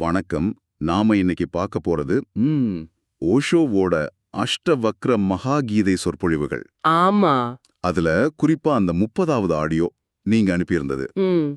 வணக்கம். நாம இன்னைக்கு பார்க்க போறது ஓஷோவோட அஷ்டவக்ர மகாகீதை சொற்பொழிவுகள். ஆமா. அதுல குறிப்பா அந்த முப்பதாவது ஆடியோ நீங்க அனுப்பியிருந்தது.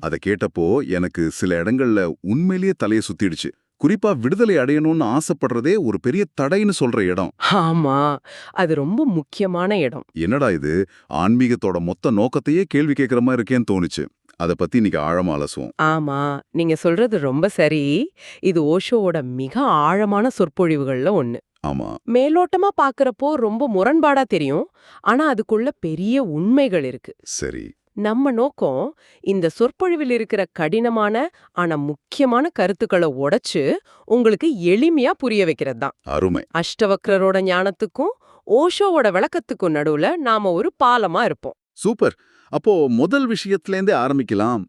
அதை கேட்டப்போ எனக்கு சில இடங்கள்ல உண்மையிலேயே தலைய சுத்திடுச்சு. குறிப்பா விடுதலை அடையணும்னு ஆசைப்படுறதே ஒரு பெரிய தடைன்னு சொல்ற இடம். ஆமா. அது ரொம்ப முக்கியமான இடம். என்னடா இது? ஆன்மீகத்தோட மொத்த நோக்கத்தையே கேள்வி கேட்கிற மாதிரி இருக்கேன்னு தோணுச்சு. அதை பத்தி இன்னைக்கு ஆழமா அலசுவோம். ஆமா நீங்க சொல்றது ரொம்ப சரி. இது ஓஷோவோட மிக ஆழமான சொற்பொழிவுகள்ல ஒண்ணு. ஆமா. மேலோட்டமா பாக்குறப்போ ரொம்ப முரண்பாடா தெரியும். ஆனா அதுக்குள்ள பெரிய உண்மைகள் இருக்கு. சரி. நம்ம நோக்கம் இந்த சொற்பொழிவில் இருக்கிற கடினமான ஆனா முக்கியமான கருத்துக்களை உடைச்சு உங்களுக்கு எளிமையா புரிய வைக்கிறது தான். அருமை. அஷ்டவக்ரரோட ஞானத்துக்கும் ஓஷோவோட விளக்கத்துக்கும் நடுவுல நாம ஒரு பாலமா இருப்போம். சூப்பர். அப்போ முதல் விஷயத்திலேருந்தே ஆரம்பிக்கலாம்.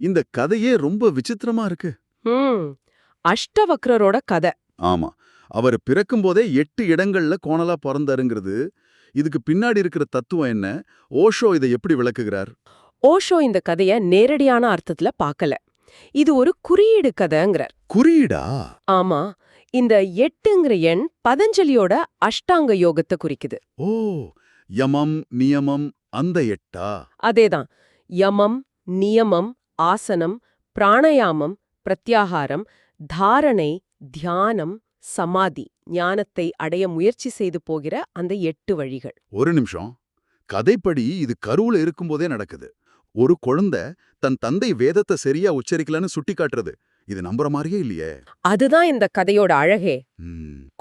இந்த கதையே ரொம்ப விசித்திரமா இருக்கு. அஷ்டவக்ரரோட கதை. ஆமா. அவர் பிறக்கும்போதே எட்டு இடங்கள்ல கோணலா பிறந்தாருங்கிறது. இதுக்கு பின்னாடி இருக்கிற தத்துவம் என்ன? ஓஷோ இதை எப்படி விளக்குகிறார்? ஓஷோ இந்த கதைய நேரடியான அர்த்தத்துல பார்க்கல இது ஒரு குறியீடு கதைங்கிறார். குறியீடா? ஆமா. இந்த எட்டுங்கிற எண் பதஞ்சலியோட அஷ்டாங்க யோகத்தை குறிக்குது. ஓ. யமம் நியமம் அந்த எட்டா? அதேதான். யமம் நியமம் ஆசனம் பிராணயாமம் பிரத்யாகாரம் தாரணை தியானம் சமாதி ஞானத்தை அடைய முயற்சி செய்து போகிற அந்த எட்டு வழிகள். ஒரு நிமிஷம். கதைப்படி இது கருவுல இருக்கும்போதே நடக்குது. ஒரு குழந்தை தன் தந்தை வேதத்தை சரியா உச்சரிக்கலன்னு சுட்டி காட்டுறது இது நம்புற மாதிரியே இல்லையே. அதுதான் இந்த கதையோட அழகே.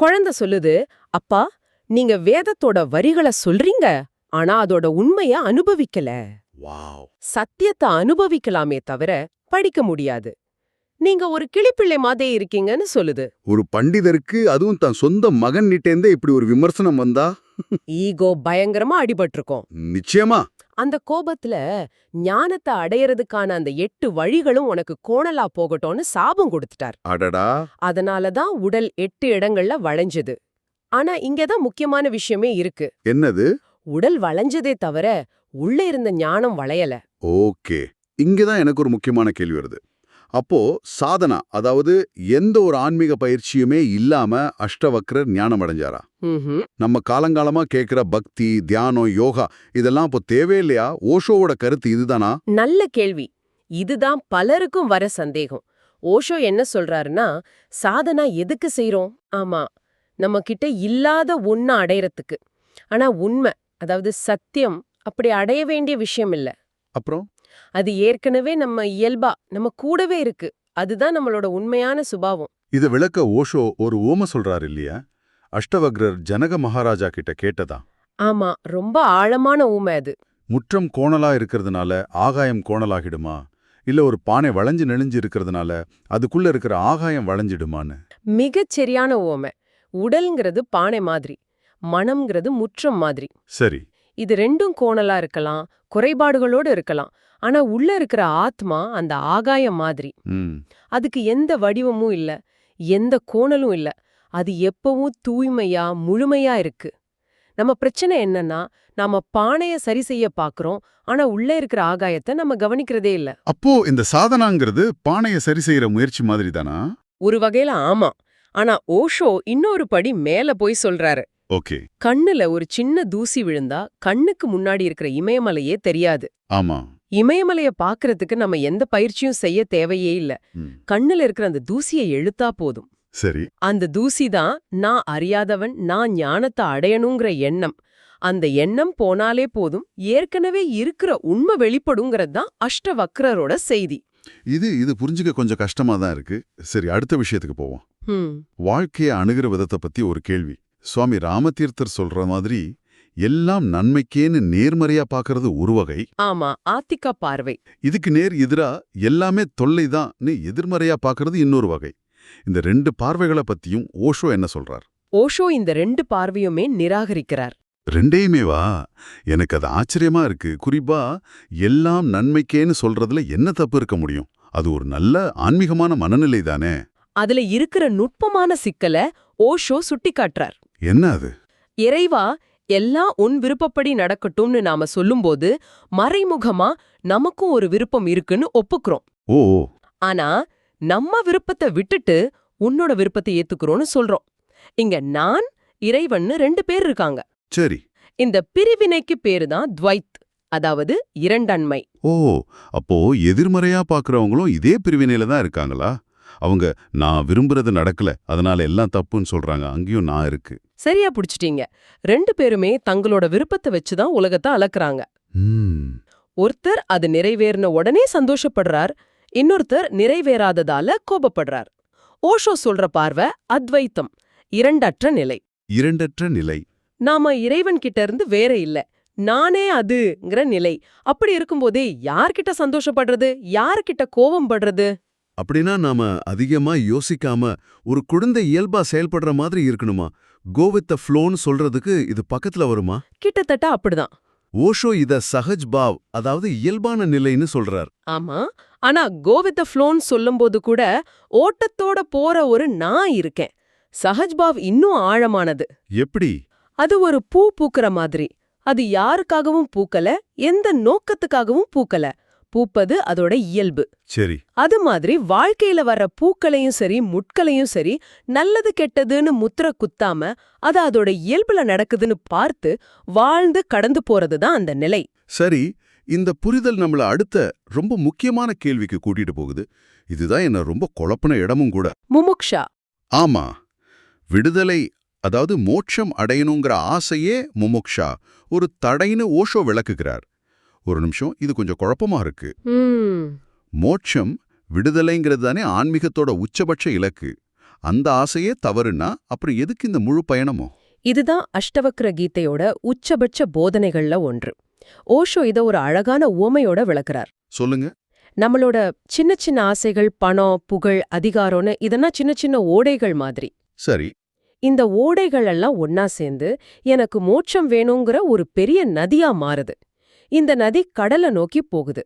குழந்தை சொல்லுது அப்பா நீங்க வேதத்தோட வரிகளை சொல்றீங்க. ஆனா அதோட உண்மைய அனுபவிக்கல. வாவ். சத்தியத்தை அனுபவிக்கலாமே தவிர படிக்க முடியாது. நீங்க ஒரு கிளிப்பிள்ளை மாதிரி இருக்கீங்கன்னு சொல்லுது. ஒரு பண்டிதருக்கு அதுவும் தன் சொந்த மகன் கிட்டேந்தே இப்படி ஒரு விமர்சனம் வந்தா? ஈகோ பயங்கரமா அடிபட்டிருக்கோம். நிச்சயமா. அந்த கோபத்துல ஞானத்தை அடையறதுக்கான அந்த எட்டு வழிகளும் உனக்கு கோணலா போகட்டும்னு சாபம் கொடுத்துட்டார். அடடா. அதனாலதான் உடல் எட்டு இடங்கள்ல வளைஞ்சது. ஆனா இங்கதான் முக்கியமான விஷயமே இருக்கு. என்னது? உடல் வளைஞ்சதே தவிர உள்ள இருந்த ஞானம் வளையல. ஓகே. இங்கதான் எனக்கு ஒரு முக்கியமான கேள்வி வருது. அப்போ சாதனா அதாவது எந்த ஒரு ஆன்மீக பயிற்சியுமே இல்லாம அஷ்டவக்ரர் ஞானம் அடைஞ்சாரா. நம்ம காலங்காலமா கேக்குற பக்தி தியானம் யோகா இதெல்லாம் இப்போ தேவையில்லையா? ஓஷோவோட கருத்து இதுதானா? நல்ல கேள்வி. இதுதான் பலருக்கும் வர சந்தேகம். ஓஷோ என்ன சொல்றாருன்னா சாதனா எதுக்கு செய்றோம்? ஆமா நம்ம கிட்ட இல்லாத ஒண்ண அடையறதுக்கு. ஆனா உண்மை அதாவது சத்தியம் அப்படி அடைய வேண்டிய விஷயம் இல்ல. அப்புறம்? அது ஏற்கனவே நம்ம இயல்பா நம்ம கூடவே இருக்கு. அதுதான் நம்மளோட உண்மையான சுபாவம். இத விளக்க ஓஷோ ஒரு ஓம சொல்றாரு இல்லையா? அஷ்டவக்ரர் ஜனக மகாராஜா கிட்ட கேட்டதா? ஆமா ரொம்ப ஆழமான ஊமை அது. முற்றம் கோணலா இருக்கிறதுனால ஆகாயம் கோணலாகிடுமா? இல்ல ஒரு பானை வளைஞ்சு நெளிஞ்சு இருக்கிறதுனால அதுக்குள்ள இருக்கிற ஆகாயம் வளைஞ்சிடுமான்னு? மிகச் சரியான ஊமை உடல்ங்கிறது பானை மாதிரி. மனம்ங்கிறது முற்றம் மாதிரி. சரி. இது ரெண்டும் கோணலா இருக்கலாம் குறைபாடுகளோடு இருக்கலாம். ஆனா உள்ள இருக்கிற ஆத்மா அந்த ஆகாயம் மாதிரி. அதுக்கு எந்த வடிவமும் இல்ல எந்த கோணலும் இல்ல. அது எப்பவும் தூய்மையா முழுமையா இருக்கு. நம்ம பிரச்சனை என்னன்னா நாம பானைய சரி செய்ய பாக்குறோம் ஆனா உள்ள இருக்கிற ஆகாயத்தை நம்ம கவனிக்கிறதே இல்ல. அப்போ இந்த சாதனாங்கிறது பானையை சரி செய்யற முயற்சி மாதிரி தானா? ஒரு வகையில ஆமா. ஆனா ஓஷோ இன்னொரு படி மேல போய் சொல்றாரு. ஓகே. கண்ணுல ஒரு சின்ன தூசி விழுந்தா கண்ணுக்கு முன்னாடி இருக்கிற இமயமலையே தெரியாது. ஆமா. இமயமலைய பாக்குறதுக்கு நம்ம எந்த பயிற்சியும் செய்ய தேவையே இல்ல. கண்ணுல இருக்கிற அந்த தூசியை எழுத்தா போதும். சரி. அந்த தூசி தான் நான் அறியாதவன் நான் ஞானத்தை அடையணுங்கிற எண்ணம். அந்த எண்ணம் போனாலே போதும் ஏற்கனவே இருக்கிற உண்மை வெளிப்படுங்கிறது தான் அஷ்டவக்ரரோட செய்தி. இது இது புரிஞ்சுக்க கொஞ்சம் கஷ்டமா தான் இருக்கு. சரி அடுத்த விஷயத்துக்கு போவோம். வாழ்க்கையை அணுகிற விதத்தை பத்தி ஒரு கேள்வி. சுவாமி ராமதீர்த்தர் சொல்ற மாதிரி எல்லாம் நன்மைக்கேன்னு நேர்மறையா பார்க்கறது ஒரு வகை. ஆமா ஆத்திகா பார்வை. இதுக்கு நேர் எதிரா எல்லாமே தொல்லைதான்னு எதிர்மறையா பார்க்கறது இன்னொரு வகை. இந்த ரெண்டு பார்வைகளை பத்தியும் ஓஷோ என்ன சொல்றார்? ஓஷோ இந்த ரெண்டு பார்வையுமே நிராகரிக்கிறார். ரெண்டையுமே வா எனக்கு அது ஆச்சரியமா இருக்கு. குறிப்பா எல்லாம் நன்மைக்கேன்னு சொல்றதுல என்ன தப்பு இருக்க முடியும்? அது ஒரு நல்ல ஆன்மீகமான மனநிலை தானே அதுல இருக்கிற நுட்பமான சிக்கல ஓஷோ சுட்டிக்காட்டுறார். என்ன அது? இறைவா எல்லாம் உன் விருப்பப்படி நடக்கட்டும்னு நாம சொல்லும்போது மறைமுகமா நமக்கும் ஒரு விருப்பம் இருக்குன்னு ஒப்புக்கிறோம். ஓ ஆனா நம்ம விருப்பத்தை விட்டுட்டு உன்னோட விருப்பத்தை ஏத்துக்கிறோம்னு சொல்றோம். இங்க நான் இறைவன்னு ரெண்டு பேர் இருக்காங்க. சரி. இந்த பிரிவினைக்கு பேரு தான் துவைத் அதாவது இரண்டன்மை. ஓ அப்போ எதிர்மறையா பார்க்கறவங்களும் இதே பிரிவினையில தான் இருக்காங்களா? அவங்க நான் விரும்புறது நடக்கல அதனால எல்லாம் தப்புன்னு சொல்றாங்க அங்கேயும் நான் இருக்கு. சரியா புடிச்சிட்டீங்க. ரெண்டு பேருமே தங்களோட விருப்பத்தை வச்சு தான் உலகத்தை அளக்குறாங்க. ஒருத்தர் அது நிறைவேறின உடனே சந்தோஷப்படுறார் இன்னொருத்தர் நிறைவேறாததால கோபப்படுறார். ஓஷோ சொல்ற பார்வை அத்வைத்தம் இரண்டற்ற நிலை. இரண்டற்ற நிலை. நாம இறைவன் கிட்ட இருந்து வேற இல்ல நானே அதுங்கிற நிலை. அப்படி இருக்கும்போதே யார்கிட்ட சந்தோஷப்படுறது யார்கிட்ட கோபம் படுறது? அப்படின்னா நாம அதிகமா யோசிக்காம ஒரு குழந்தை இயல்பா செயல்படுற மாதிரி இருக்கணுமா? கோ வித் த ஃப்ளோன்னு சொல்றதுக்கு இது பக்கத்துல வருமா? கிட்டத்தட்ட அப்படிதான். ஓஷோ இத சஹஜ் பாவ் அதாவது இயல்பான நிலைன்னு சொல்றார். ஆமா. ஆனா கோவித்த ஃப்ளோன்னு சொல்லும்போது கூட ஓட்டத்தோட போற ஒரு நான் இருக்கேன். சஹஜ்பாவ் இன்னும் ஆழமானது. எப்படி? அது ஒரு பூ பூக்கிற மாதிரி. அது யாருக்காகவும் பூக்கல எந்த நோக்கத்துக்காகவும் பூக்கல. பூப்பது அதோட இயல்பு. சரி. அது மாதிரி வாழ்க்கையில வர்ற பூக்களையும் சரி முட்களையும் சரி நல்லது கெட்டதுன்னு முத்திர குத்தாம அது அதோட இயல்புல நடக்குதுன்னு பார்த்து வாழ்ந்து கடந்து போறது தான் அந்த நிலை. சரி இந்த புரிதல் நம்மள அடுத்த ரொம்ப முக்கியமான கேள்விக்கு கூட்டிட்டு போகுது. இதுதான் என்ன ரொம்ப குழப்பின இடமும் கூட. முமுக்ஷா. ஆமா. விடுதலை அதாவது மோட்சம் அடையணுங்கிற ஆசையே முமுக்ஷா. ஒரு தடைன்னு ஓஷோ விளக்குகிறார். ஒரு நிமிஷம். இது கொஞ்சம் குழப்பமா இருக்கு. மோட்சம் விடுதலைங்கிறது தானே ஆன்மீகத்தோட உச்சபட்ச இலக்கு. அந்த ஆசையே தவறுனா அப்புறம் எதுக்கு இந்த முழு பயணமோ இதுதான் அஷ்டவக்ர கீதையோட உச்சபட்ச போதனைகள்ல ஒன்று. ஓஷோ இத ஒரு அழகான உவமையோட விளக்குறார். சொல்லுங்க. நம்மளோட சின்ன சின்ன ஆசைகள் பணம் புகழ் அதிகாரம்னு இதெல்லாம் சின்ன சின்ன ஓடைகள் மாதிரி. சரி. இந்த ஓடைகள் எல்லாம் ஒன்னா சேர்ந்து எனக்கு மோட்சம் வேணுங்கிற ஒரு பெரிய நதியா மாறுது. இந்த நதி கடலை நோக்கி போகுது.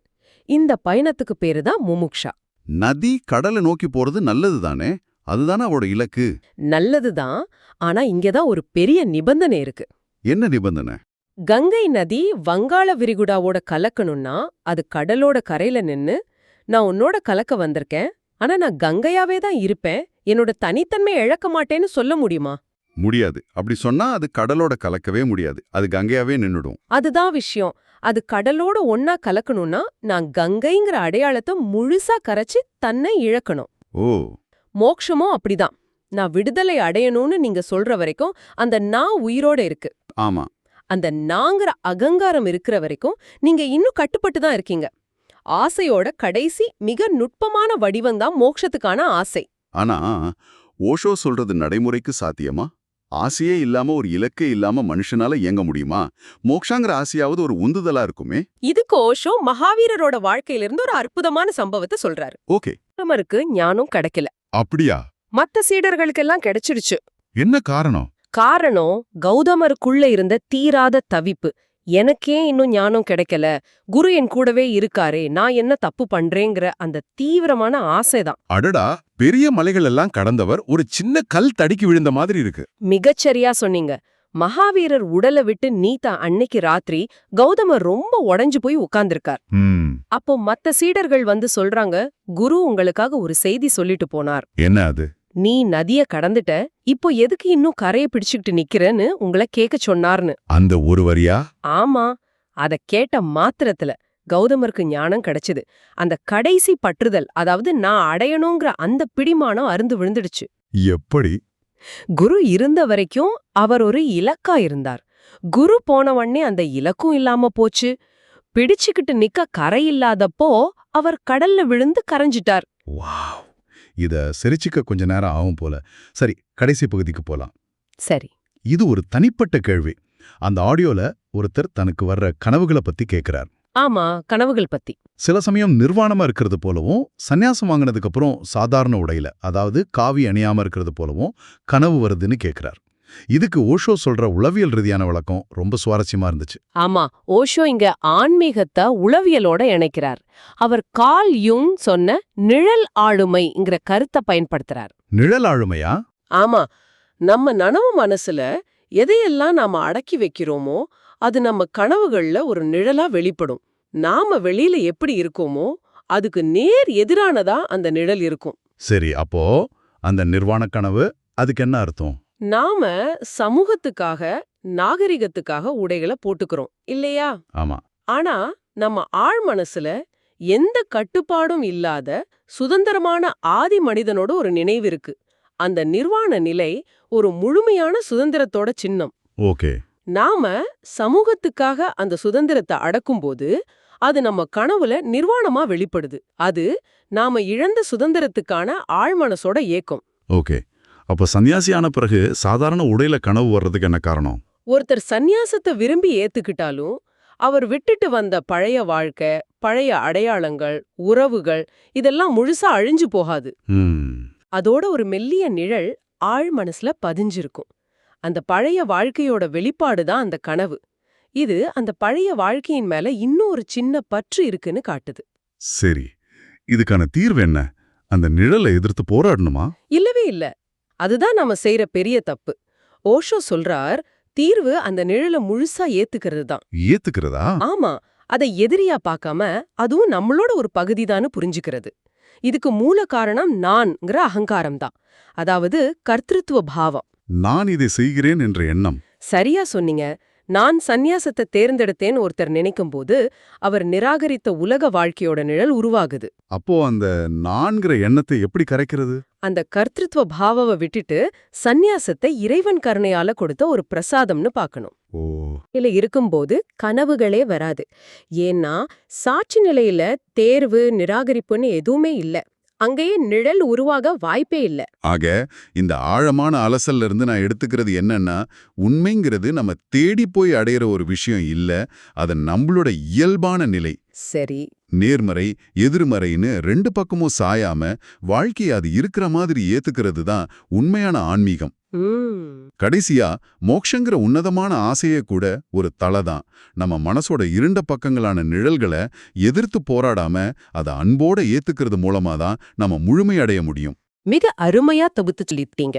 இந்த பயணத்துக்கு பேரு தான் முமுக்ஷா. நதி கடலை நோக்கி போறது நல்லது தானே? அதுதானே அவரோட இலக்கு? நல்லதுதான் ஆனா இங்கதான் ஒரு பெரிய நிபந்தனை இருக்கு. என்ன நிபந்தனை? கங்கை நதி வங்காள விரிகுடாவோட கலக்கணும்னா அது கடலோட கரையில நின்னு நான் உன்னோட கலக்க வந்திருக்கேன் ஆனா நான் கங்கையாவே தான் இருப்பேன் என்னோட தனித்தன்மை இழக்க மாட்டேன்னு சொல்ல முடியுமா? முடியாது. அப்படி சொன்னா அது கடலோட கலக்கவே முடியாது. அது கங்கையாவே நின்னுடும். அதுதான் விஷயம். அது கடலோட ஒன்னா கலக்கணும்னா நான் கங்கைங்கிற அடையாளத்தை முழுசா கரைச்சு தன்னை இழக்கணும். ஓ. மோக்ஷமும் அப்படிதான். நான் விடுதலை அடையணும்னு நீங்க சொல்ற வரைக்கும் அந்த நான் உயிரோட இருக்கு. ஆமா. அந்த நாங்கிற அகங்காரம் இருக்கிற வரைக்கும் நீங்க இன்னும் கட்டுப்பட்டு தான் இருக்கீங்க. ஆசையோட கடைசி மிக நுட்பமான வடிவம் தான் மோட்சத்துக்கான ஆசை. ஆனா ஓஷோ சொல்றது நடைமுறைக்கு சாத்தியமா? ஆசையே இல்லாம ஒரு இலக்கே இல்லாம மனுஷனால இயங்க முடியுமா? மோக்ஷாங்கிற ஆசையாவது ஒரு உந்துதலா இருக்குமே? இதுக்கு ஓஷோ மகாவீரரோட வாழ்க்கையிலிருந்து ஒரு அற்புதமான சம்பவத்தை சொல்றாரு. ஓகே. கௌதமருக்கு ஞானம் கிடைக்கல. அப்படியா? மத்த சீடர்களுக்கெல்லாம் கிடைச்சிடுச்சு என்ன காரணம்? காரணம் கௌதமருக்குள்ள இருந்த தீராத தவிப்பு. எனக்கே இன்னும் ஞானம் கிடைக்கல. குரு என் கூடவே இருக்காரே நான் என்ன தப்பு பண்றேங்கிற அந்த தீவிரமான ஆசைதான். அடடா பெரிய மலைகள் எல்லாம் கடந்தவர் ஒரு சின்ன கல் தடுக்கி விழுந்த மாதிரி இருக்கு. மிகச்சரியா சொன்னீங்க. மகாவீரர் உடலை விட்டு நீத்தா அன்னைக்கு ராத்திரி கௌதமர் ரொம்ப உடைஞ்சு போய் உட்கார்ந்திருக்கார். அப்போ மத்த சீடர்கள் வந்து சொல்றாங்க குரு உங்களுக்காக ஒரு செய்தி சொல்லிட்டு போனார். என்ன அது? நீ நதிய கடந்துட்ட இப்போ எதுக்கு இன்னும் கரைய பிடிச்சுக்கிட்டு நிக்கிறேன்னு உங்களை கேட்க சொன்னார்னு. அந்த ஒரு வரியா ஆமா. அத கேட்ட மாத்திரத்துல கௌதமருக்கு ஞானம் கிடைச்சது. அந்த கடைசி பற்றுதல் அதாவது நான் அடையணுங்கிற அந்த பிடிமானம் அருந்து விழுந்துடுச்சு. எப்படி? குரு இருந்த வரைக்கும் அவர் ஒரு இலக்கா இருந்தார். குரு போனவண்ணே அந்த இலக்கும் இல்லாம போச்சு. பிடிச்சுக்கிட்டு நிக்க கரை இல்லாதப்போ அவர் கடல்ல விழுந்து கரைஞ்சிட்டார். வாவ். இத சிரிச்சுக்க கொஞ்ச நேரம் ஆகும் போல. சரி கடைசி பகுதிக்கு போலாம். சரி. இது ஒரு தனிப்பட்ட கேள்வி. அந்த ஆடியோல ஒருத்தர் தனக்கு வர்ற கனவுகளை பத்தி கேக்குறார். ஆமா கனவுகள் பத்தி. சில சமயம் நிர்வாணமா இருக்கிறது போலவும் சந்நியாசம் வாங்கினதுக்கு அப்புறம் சாதாரண உடையில அதாவது காவி அணியாம இருக்கிறது போலவும் கனவு வருதுன்னு கேக்குறார். இதுக்கு ஓஷோ சொல்ற உளவியல் ரீதியான விளக்கம் ரொம்ப சுவாரஸ்யமா இருந்துச்சு. ஆமா ஓஷோ இங்க ஆன்மீகத்தை உளவியலோட இணைக்கிறார். அவர் கால் யுங் சொன்ன நிழல் ஆளுமைங்கிற கருத்தை பயன்படுத்துறார். நிழல் ஆளுமையா? ஆமா நம்ம நனவு மனசுல எதையெல்லாம் நாம அடக்கி வைக்கிறோமோ அது நம்ம கனவுகள்ல ஒரு நிழலா வெளிப்படும். நாம வெளியில எப்படி இருக்கோமோ அதுக்கு நேர் எதிரானதா அந்த நிழல் இருக்கும். சரி அப்போ அந்த நிர்வாண கனவு அதுக்கு என்ன அர்த்தம்? நாம சமூகத்துக்காக நாகரிகத்துக்காக உடைகளை போட்டுக்கிறோம் இல்லையா? ஆமா. ஆனா நம்ம ஆழ் மனசுல எந்த கட்டுப்பாடும் இல்லாத சுதந்திரமான ஆதி மனிதனோட ஒரு நினைவு இருக்கு. அந்த நிர்வாண நிலை ஒரு முழுமையான சுதந்திரத்தோட சின்னம். ஓகே. நாம சமூகத்துக்காக அந்த சுதந்திரத்தை அடக்கும்போது அது நம்ம கனவுல நிர்வாணமா வெளிப்படுது. அது நாம இழந்த சுதந்திரத்துக்கான ஆழ்மனசோட ஏக்கம். ஓகே. அப்போ சன்னியாசியான பிறகு சாதாரண உடையில கனவு வர்றதுக்கு என்ன காரணம்? ஒருத்தர் சந்நியாசத்தை விரும்பி ஏத்துக்கிட்டாலும் அவர் விட்டுட்டு வந்த பழைய வாழ்க்கை பழைய அடையாளங்கள் உறவுகள் இதெல்லாம் முழுசா அழிஞ்சு போகாது. அதோட ஒரு மெல்லிய நிழல் ஆழ் மனசுல பதிஞ்சிருக்கும். அந்த பழைய வாழ்க்கையோட வெளிப்பாடு தான் அந்த கனவு. இது அந்த பழைய வாழ்க்கையின் மேல இன்னும் ஒரு சின்ன பற்று இருக்குன்னு காட்டுது. சரி. இதுக்கான தீர்வு என்ன? அந்த நிழலை எதிர்த்து போராடணுமா? இல்லவே இல்ல. அதுதான் நாம செய்யற பெரிய தப்பு. ஓஷோ சொல்றார் தீர்வு அந்த நிழலை முழுசா ஏத்துக்கிறது தான் ஏத்துக்கிறதா? ஆமா அதை எதிரியா பார்க்காம அதுவும் நம்மளோட ஒரு பகுதிதான்னு புரிஞ்சுக்கிறது. இதுக்கு மூல காரணம் நான்ங்கிற அகங்காரம் தான் அதாவது கர்த்திருத்துவ பாவம். நான் இதை செய்கிறேன் என்ற எண்ணம். சரியா சொன்னீங்க. நான் சந்நியாசத்தை தேர்ந்தெடுத்தேன்னு ஒருத்தர் நினைக்கும்போது அவர் நிராகரித்த உலக வாழ்க்கையோட நிழல் உருவாகுது. அப்போ அந்த நான்கிற எண்ணத்தை எப்படி கரைக்கிறது? அந்த கர்த்திருத்துவ பாவவை விட்டுட்டு சந்நியாசத்தை இறைவன் கருணையால கொடுத்த ஒரு பிரசாதம்னு பார்க்கணும் நிலை இருக்கும்போது கனவுகளே வராது. ஏன்னா சாட்சி நிலையில தேர்வு நிராகரிப்புன்னு எதுவுமே இல்ல. அங்கேயே நிழல் உருவாக வாய்ப்பே இல்ல. ஆக இந்த ஆழமான அலசல்ல இருந்து நான் எடுத்துக்கிறது என்னன்னா உண்மைங்கிறது நம்ம தேடி போய் அடையிற ஒரு விஷயம் இல்ல அது நம்மளோட இயல்பான நிலை. சரி. நேர்மறை எதிர்மறைன்னு ரெண்டு பக்கமும் சாயாம வாழ்க்கையை அது இருக்கிற மாதிரி ஏத்துக்கிறது தான் உண்மையான ஆன்மீகம். கடைசியா மோக்ஷங்கிற உன்னதமான ஆசையே கூட ஒரு தலை தான். நம்ம மனசோட இருண்ட பக்கங்களான நிழல்களை எதிர்த்து போராடாம அதை அன்போட ஏத்துக்கிறது மூலமா தான் நம்ம முழுமையடைய முடியும். மிக அருமையா தொகுத்து சொல்லிட்டீங்க.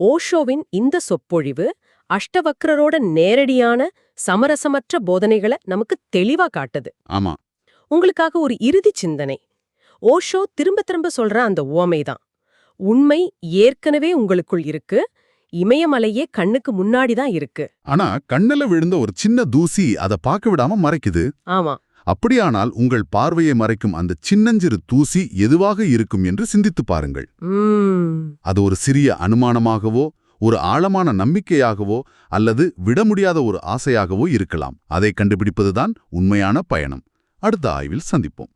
ஓஷோவின் இந்த சொற்பொழிவு அஷ்டவக்ரரோட நேரடியான சமரசமற்ற போதனைகளை நமக்கு தெளிவா காட்டுது. ஆமா. உங்களுக்காக ஒரு இறுதி சிந்தனை. ஓஷோ திரும்ப திரும்ப சொல்ற அந்த உவமைதான் உண்மை ஏற்கனவே உங்களுக்குள் இருக்கு. இமயமலையே கண்ணுக்கு முன்னாடி தான் இருக்கு. ஆனா கண்ணுல விழுந்த ஒரு சின்ன தூசி அதை பார்க்க விடாம மறைக்குது. ஆமா. அப்படியானால் உங்கள் பார்வையை மறைக்கும் அந்த சின்னஞ்சிறு தூசி எதுவாக இருக்கும் என்று சிந்தித்து பாருங்கள். அது ஒரு சிறிய அனுமானமாகவோ ஒரு ஆழமான நம்பிக்கையாகவோ அல்லது விட முடியாத ஒரு ஆசையாகவோ இருக்கலாம். அதை கண்டுபிடிப்பதுதான் உண்மையான பயணம். அடுத்த ஆய்வில் சந்திப்போம்